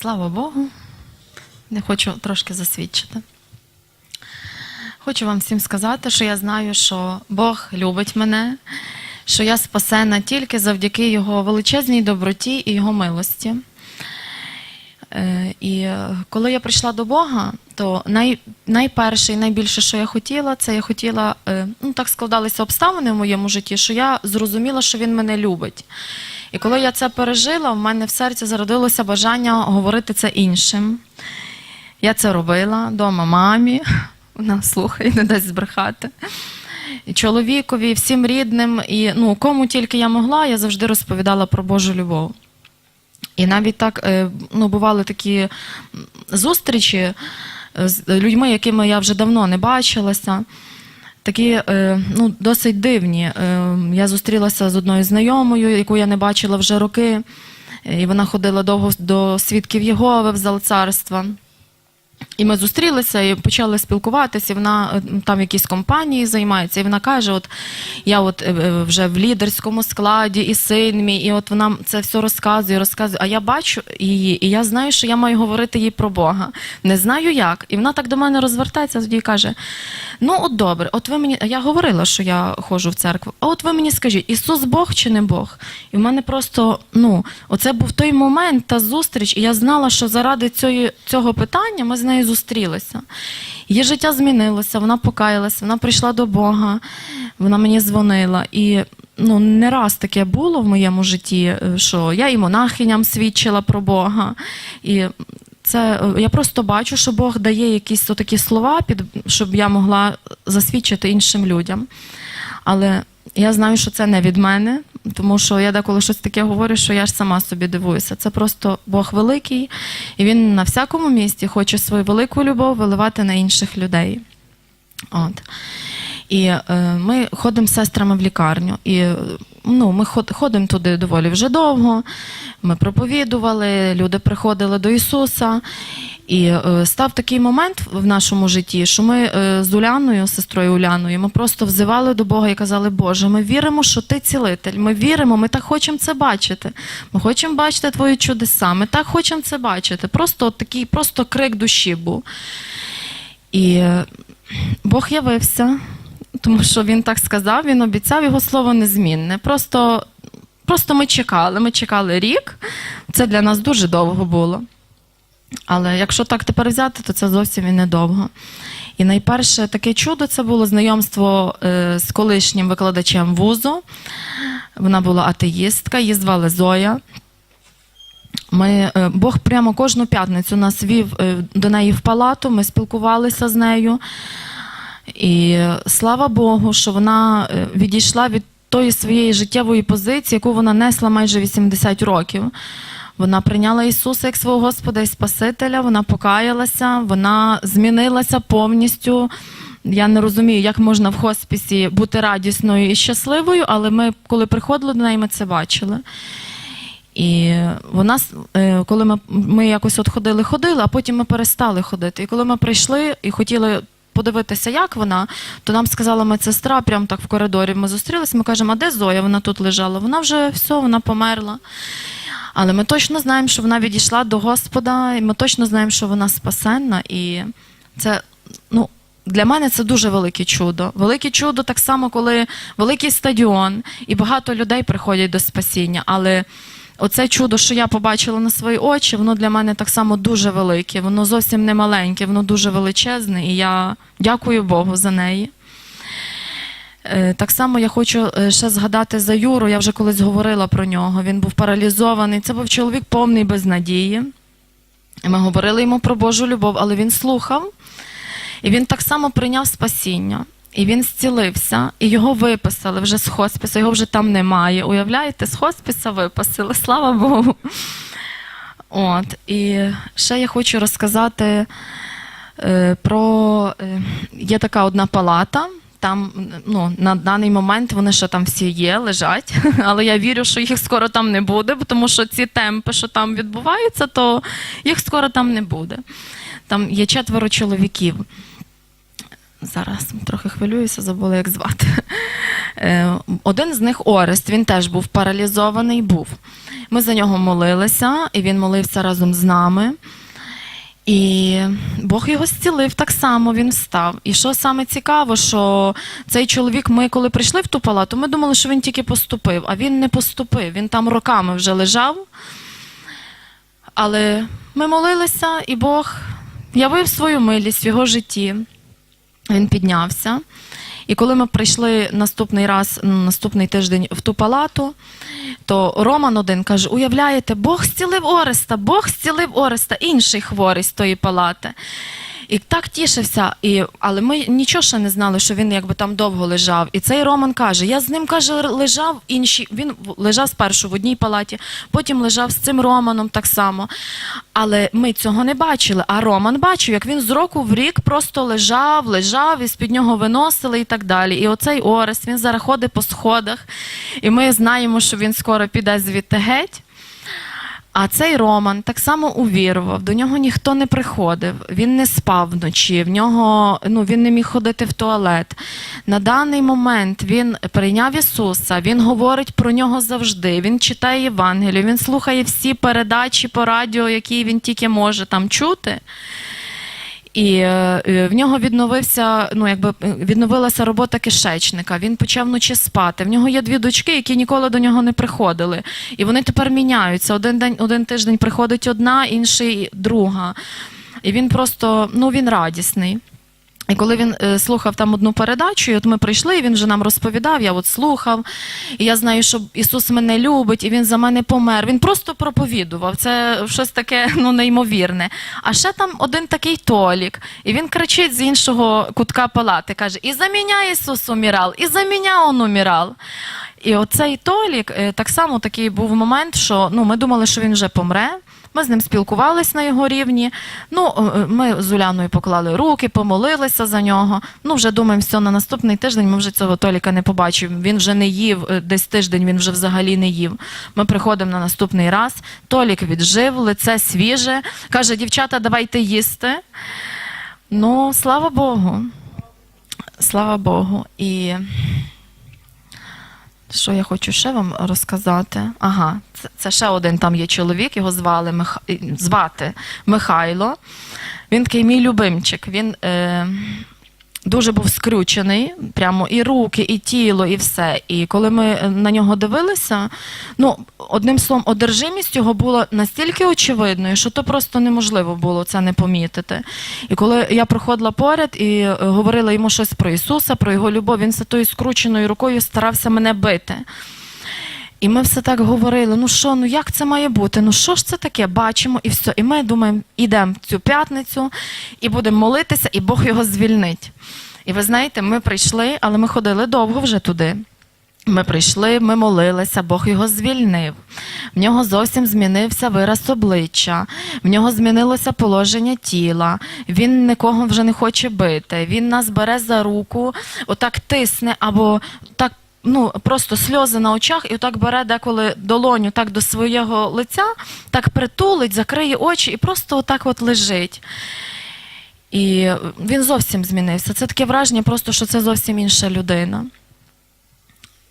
Слава Богу. Не хочу трошки засвідчити. Хочу вам всім сказати, що я знаю, що Бог любить мене, що я спасена тільки завдяки Його величезній доброті і Його милості. Е, І коли я прийшла до Бога, то най, найперше і найбільше, що я хотіла, це я хотіла, е, ну так складалися обставини в моєму житті, що я зрозуміла, що він мене любить. І коли я це пережила, в мене в серці зародилося бажання говорити це іншим. Я це робила вдома мамі, вона слухає, не дасть збрехати. І чоловікові, всім рідним, і ну, кому тільки я могла, я завжди розповідала про Божу любов. І навіть так е, ну, бували такі зустрічі з людьми, якими я вже давно не бачилася. Такі е, ну, досить дивні. Е, Я зустрілася з одною знайомою, яку я не бачила вже роки, і вона ходила довго до свідків Єгови в зал царства. І ми зустрілися і почали спілкуватися. Вона е, там в якійсь компанії займається, і вона каже: От я от е, е, вже в лідерському складі, і син мій, і от вона це все розказує, розказує. А я бачу її, і я знаю, що я маю говорити їй про Бога. Не знаю як. І вона так до мене розвертається тоді каже: Ну, от добре, от ви мені. Я говорила, що я ходжу в церкву. А от ви мені скажіть, Ісус Бог чи не Бог? І в мене просто, ну, оце був той момент, та зустріч, і я знала, що заради цього, цього питання ми з нею зустрілися. Її життя змінилося, вона покаялася, вона прийшла до Бога, вона мені дзвонила. І ну, не раз таке було в моєму житті, е, що я і монахиням свідчила про Бога. І це е, я просто бачу, що Бог дає якісь такі слова, під, щоб я могла засвідчити іншим людям. Але я знаю, що це не від мене, тому що я деколи щось таке говорю, що я ж сама собі дивуюся. Це просто Бог великий, і він на всякому місці хоче свою велику любов виливати на інших людей. От. І е, ми ходимо з сестрами в лікарню. І ну, ми ходимо туди доволі вже довго. Ми проповідували, люди приходили до Ісуса. І е, став такий момент в нашому житті, що ми е, з Уляною, сестрою Уляною, ми просто взивали до Бога і казали, Боже, ми віримо, що ти цілитель. Ми віримо, ми так хочемо це бачити. Ми хочемо бачити твої чудеса, ми так хочемо це бачити. Просто от такий просто крик душі був. І е, Бог явився, тому що він так сказав, він обіцяв, його слово незмінне. Просто, просто ми чекали. Ми чекали рік. Це для нас дуже довго було. Але якщо так тепер взяти, то це зовсім і недовго. І найперше таке чудо це було знайомство е, з колишнім викладачем вузу. Вона була атеїстка, її звали Зоя. Ми, е, Бог прямо кожну п'ятницю нас вів е, до неї в палату, ми спілкувалися з нею. І слава Богу, що вона відійшла від тої своєї життєвої позиції, яку вона несла майже 80 років. Вона прийняла Ісуса як свого Господа і Спасителя, вона покаялася, вона змінилася повністю. Я не розумію, як можна в хоспісі бути радісною і щасливою, але ми, коли приходили до неї, ми це бачили. І вона, е, коли ми, ми якось от ходили, ходили, а потім ми перестали ходити. І коли ми прийшли і хотіли подивитися, як вона, то нам сказала медсестра, прямо так в коридорі ми зустрілися, ми кажемо, а де Зоя? Вона тут лежала. Вона вже все, вона померла. Але ми точно знаємо, що вона відійшла до Господа, і ми точно знаємо, що вона спасенна. І це, ну, для мене це дуже велике чудо. Велике чудо так само, коли великий стадіон і багато людей приходять до спасіння. Але оце чудо, що я побачила на свої очі, воно для мене так само дуже велике. Воно зовсім не маленьке, воно дуже величезне, і я дякую Богу за неї. Е, Так само я хочу е, ще згадати за Юру. Я вже колись говорила про нього. Він був паралізований. Це був чоловік повний безнадії. Ми говорили йому про Божу любов, але він слухав, і він так само прийняв спасіння. І він зцілився, і його виписали вже з хоспису, його вже там немає. Уявляєте, з хосписа виписали, слава Богу. От, і ще я хочу розказати е, про е, є така одна палата. Там ну, на даний момент вони ще там всі є, лежать, але я вірю, що їх скоро там не буде, тому що ці темпи, що там відбуваються, то їх скоро там не буде. Там є четверо чоловіків. Зараз трохи хвилююся, забула, як звати. Е, Один з них Орест, він теж був паралізований, був. Ми за нього молилися, і він молився разом з нами. І Бог його зцілив так само, він встав. І що саме цікаво, що цей чоловік, ми коли прийшли в ту палату, ми думали, що він тільки поступив, а він не поступив. Він там роками вже лежав. Але ми молилися, і Бог явив свою милість в його житті. Він піднявся. І коли ми прийшли наступний раз, наступний тиждень в ту палату, то Роман один каже: уявляєте, Бог зцілив Ореста, Бог зцілив Ореста, інший хворий з тої палати. І так тішився, і, але ми нічого ще не знали, що він якби там довго лежав. І цей Роман каже: я з ним каже, лежав в іншій. Він лежав спершу в одній палаті, потім лежав з цим Романом так само. Але ми цього не бачили. А Роман бачив, як він з року в рік просто лежав, лежав, і з-під нього виносили і так далі. І оцей Орест, він зараз ходить по сходах, і ми знаємо, що він скоро піде звідти геть. А цей Роман так само увірував, до нього ніхто не приходив, він не спав вночі, в нього ну, він не міг ходити в туалет. На даний момент він прийняв Ісуса, він говорить про нього завжди, він читає Євангелію, він слухає всі передачі по радіо, які він тільки може там чути. І е, е, в нього відновився, ну якби е, відновилася робота кишечника. Він почав вночі спати. В нього є дві дочки, які ніколи до нього не приходили. І вони тепер міняються. Один день, один тиждень приходить одна, інший друга. І він просто ну він радісний. І коли він е, слухав там одну передачу, і от ми прийшли, і він вже нам розповідав, я от слухав, і я знаю, що Ісус мене любить, і Він за мене помер. Він просто проповідував. Це щось таке ну, неймовірне. А ще там один такий Толік, і він кричить з іншого кутка палати, каже: І за мене Ісус умирав, і за мене Он умирав. І оцей Толік, е, так само такий був момент, що ну, ми думали, що він вже помре. Ми з ним спілкувались на його рівні. Ну, е, ми з Уляною поклали руки, помолилися за нього. Ну, вже думаємо, все, на наступний тиждень ми вже цього Толіка не побачимо. Він вже не їв, е, десь тиждень він вже взагалі не їв. Ми приходимо на наступний раз. Толік віджив, лице свіже. Каже, дівчата, давайте їсти. Ну, слава Богу. Слава Богу. І що я хочу ще вам розказати? Ага, це, це ще один там є чоловік, його звали Мих... звати Михайло. Він такий мій любимчик. Він е... дуже був скрючений, прямо і руки, і тіло, і все. І коли ми е, на нього дивилися, ну, одним словом, одержимість його була настільки очевидною, що то просто неможливо було це не помітити. І коли я проходила поряд і е, говорила йому щось про Ісуса, про його любов, він з тою скрученою рукою старався мене бити. І ми все так говорили: ну що, ну як це має бути? Ну що ж це таке? Бачимо і все. І ми думаємо, ідемо в цю п'ятницю і будемо молитися, і Бог його звільнить. І ви знаєте, ми прийшли, але ми ходили довго вже туди. Ми прийшли, ми молилися, Бог його звільнив. В нього зовсім змінився вираз обличчя, в нього змінилося положення тіла. Він нікого вже не хоче бити. Він нас бере за руку, отак тисне або так. Ну, просто сльози на очах, і отак бере деколи долоню так до свого лиця, так притулить, закриє очі і просто отак от лежить. І він зовсім змінився. Це таке враження, просто що це зовсім інша людина.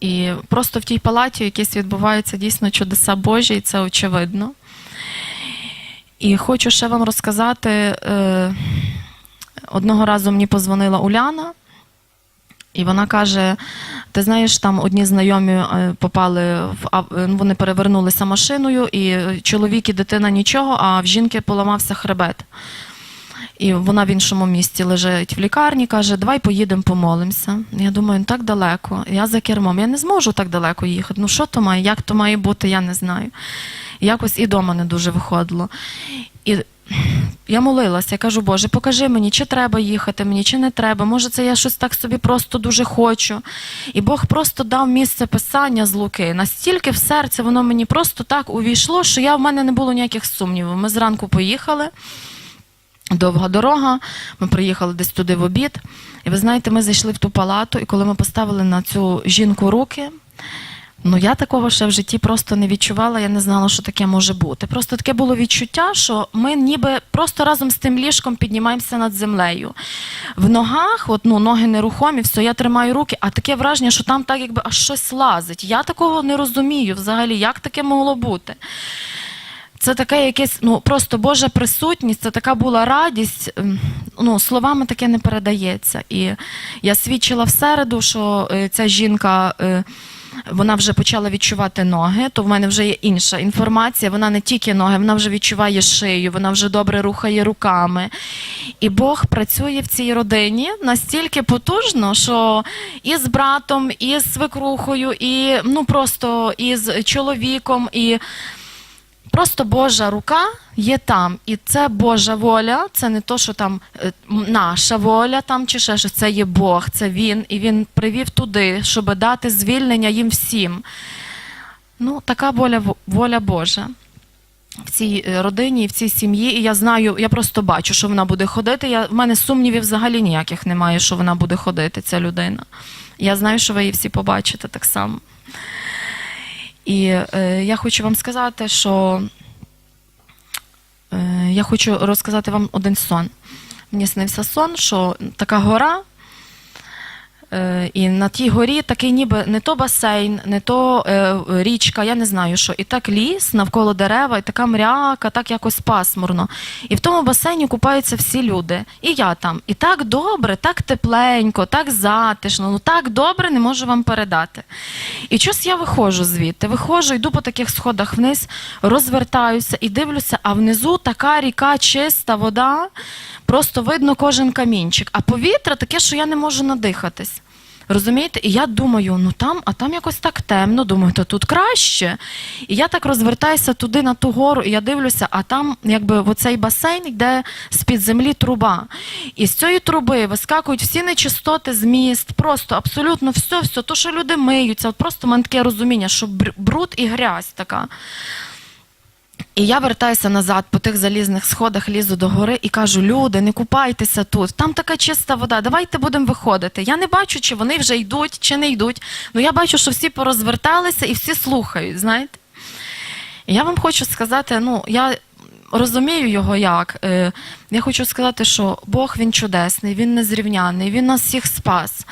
І просто в тій палаті якісь відбуваються дійсно чудеса Божі, і це очевидно. І хочу ще вам розказати: е, одного разу мені позвонила Уляна, і вона каже: ти знаєш, там одні знайомі е, попали в е, вони перевернулися машиною, і чоловік і дитина нічого, а в жінки поламався хребет. І вона в іншому місті лежить в лікарні, каже, давай поїдемо помолимося. Я думаю, ну так далеко. Я за кермом. Я не зможу так далеко їхати. Ну що то має, як то має бути, я не знаю. Якось і дома не дуже виходило. І я молилася, я кажу, Боже, покажи мені, чи треба їхати мені, чи не треба. Може, це я щось так собі просто дуже хочу. І Бог просто дав місце писання з Луки. Настільки в серце воно мені просто так увійшло, що я в мене не було ніяких сумнівів. Ми зранку поїхали. Довга дорога, ми приїхали десь туди в обід. І ви знаєте, ми зайшли в ту палату, і коли ми поставили на цю жінку руки, Ну, я такого ще в житті просто не відчувала, я не знала, що таке може бути. Просто таке було відчуття, що ми ніби просто разом з тим ліжком піднімаємося над землею. В ногах, от, ну, ноги нерухомі, все, я тримаю руки, а таке враження, що там так якби аж щось лазить. Я такого не розумію взагалі, як таке могло бути. Це таке якесь, ну просто Божа присутність, це така була радість. ем, Ну, словами таке не передається. І я свідчила в середу, що е, ця жінка. Вона вже почала відчувати ноги, то в мене вже є інша інформація. Вона не тільки ноги, вона вже відчуває шию, вона вже добре рухає руками. І Бог працює в цій родині настільки потужно, що і з братом, і з свекрухою, і ну просто і з чоловіком, і Просто Божа рука є там, і це Божа воля, це не то, що там е, наша воля там чи ще щось, це є Бог, це Він, і Він привів туди, щоб дати звільнення їм всім. Ну, така воля, воля Божа в цій е, родині, в цій сім'ї. І я знаю, я просто бачу, що вона буде ходити. Я, в мене сумнівів взагалі ніяких немає, що вона буде ходити, ця людина. Я знаю, що ви її всі побачите так само. І е, я хочу вам сказати, що е, я хочу розказати вам один сон. Мені снився сон, що така гора, і на тій горі такий ніби не то басейн, не то е, річка, я не знаю що. І так ліс навколо дерева, і така мряка, так якось пасмурно. І в тому басейні купаються всі люди. І я там. І так добре, так тепленько, так затишно, ну так добре не можу вам передати. І щось я виходжу звідти, виходжу, йду по таких сходах вниз, розвертаюся і дивлюся, а внизу така ріка, чиста вода, просто видно кожен камінчик. А повітря таке, що я не можу надихатись. Розумієте? І я думаю, ну там, а там якось так темно, думаю, то тут краще. І я так розвертаюся туди на ту гору, і я дивлюся, а там якби в оцей басейн йде з-під землі труба. І з цієї труби вискакують всі нечистоти з міст, просто абсолютно все, все, то, що люди миються, просто в таке розуміння, що бруд і грязь така. І я вертаюся назад по тих залізних сходах, лізу до гори і кажу: люди, не купайтеся тут. Там така чиста вода. Давайте будемо виходити. Я не бачу, чи вони вже йдуть, чи не йдуть. Ну я бачу, що всі порозверталися і всі слухають. Знаєте? І я вам хочу сказати, ну я розумію його як. Е, Я хочу сказати, що Бог він чудесний, він незрівняний, він нас всіх спас.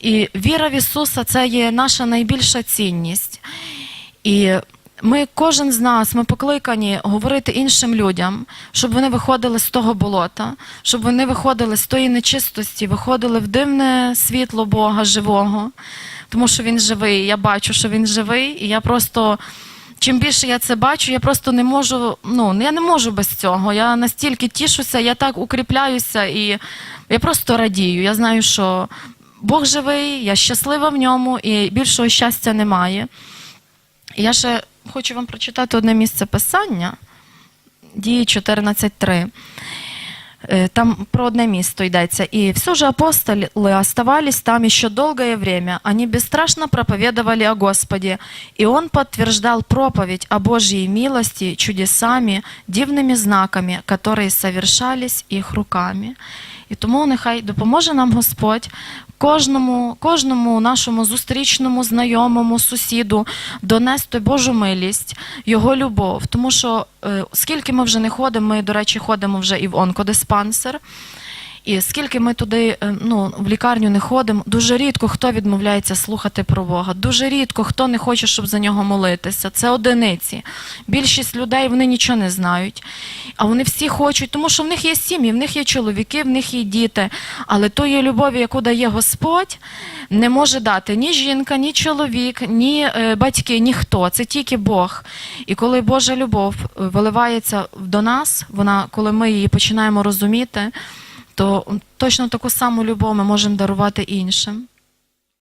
І віра в Ісуса це є наша найбільша цінність. І ми, кожен з нас, ми покликані говорити іншим людям, щоб вони виходили з того болота, щоб вони виходили з тої нечистості, виходили в дивне світло Бога живого, тому що Він живий. Я бачу, що Він живий, і я просто. Чим більше я це бачу, я просто не можу, ну я не можу без цього. Я настільки тішуся, я так укріпляюся і я просто радію. Я знаю, що Бог живий, я щаслива в ньому і більшого щастя немає. І Я ще хочу вам прочитати одне місце писання, дії 14.3. Е, Там про одне місто йдеться. «И все же апостолы оставались там еще долгое время. Они бесстрашно проповедовали о Господе, и Он подтверждал проповедь о Божьей милости чудесами, дивными знаками, которые совершались их руками». І тому нехай допоможе нам Господь кожному, кожному нашому зустрічному, знайомому, сусіду донести Божу милість, Його любов. Тому що е, скільки ми вже не ходимо, ми, до речі, ходимо вже і в онкодиспансер. І скільки ми туди е, ну, в лікарню не ходимо, дуже рідко хто відмовляється слухати про Бога. Дуже рідко хто не хоче, щоб за нього молитися. Це одиниці. Більшість людей вони нічого не знають. А вони всі хочуть, тому що в них є сім'ї, в них є чоловіки, в них є діти. Але тої любові, яку дає Господь, не може дати ні жінка, ні чоловік, ні е, батьки, ніхто. Це тільки Бог. І коли Божа любов е, виливається до нас, вона, коли ми її починаємо розуміти, то точно таку саму любов ми можемо дарувати іншим.